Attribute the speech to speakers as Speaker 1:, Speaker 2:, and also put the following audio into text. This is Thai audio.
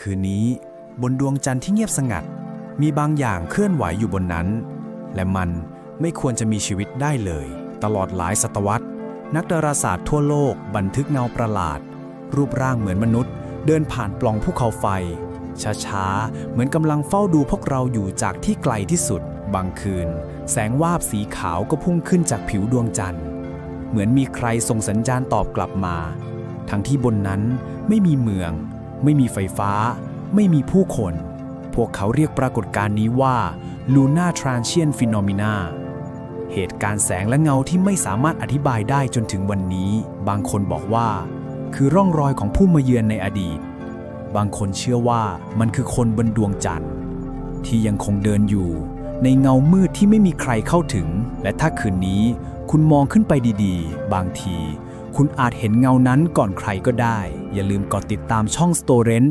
Speaker 1: คืนนี้บนดวงจันทร์ที่เงียบสงัด มีบางอย่างเคลื่อนไหวอยู่บนนั้น และมันไม่ควรจะมีชีวิตได้เลย ตลอดหลายศตวรรษ นักดาราศาสตร์ทั่วโลกบันทึกเงาประหลาด รูปร่างเหมือนมนุษย์ เดินผ่านปล่องภูเขาไฟ ช้าๆ เหมือนกำลังเฝ้าดูพวกเราอยู่จากที่ไกลที่สุด บางคืน แสงวาบสีขาวก็พุ่งขึ้นจากผิวดวงจันทร์ เหมือนมีใครส่งสัญญาณตอบกลับมา ทั้งที่บนนั้นไม่มีเมือง ไม่มีไฟฟ้า ไม่มีผู้คน พวกเขาเรียกปรากฏการณ์นี้ว่า Luna Transient Phenomena เหตุการณ์แสงและเงาที่ไม่สามารถอธิบายได้จนถึงวันนี้ บางคนบอกว่า คือร่องรอยของผู้มาเยือนในอดีต บางคนเชื่อว่ามันคือคนบนดวงจันทร์ ที่ยังคงเดินอยู่ ในเงามืดที่ไม่มีใครเข้าถึง และถ้าคืนนี้ คุณมองขึ้นไปดีๆ บางที คุณอาจเห็นเงานั้นก่อนใครก็ได้ อย่าลืมกดติดตามช่อง s t o r e n t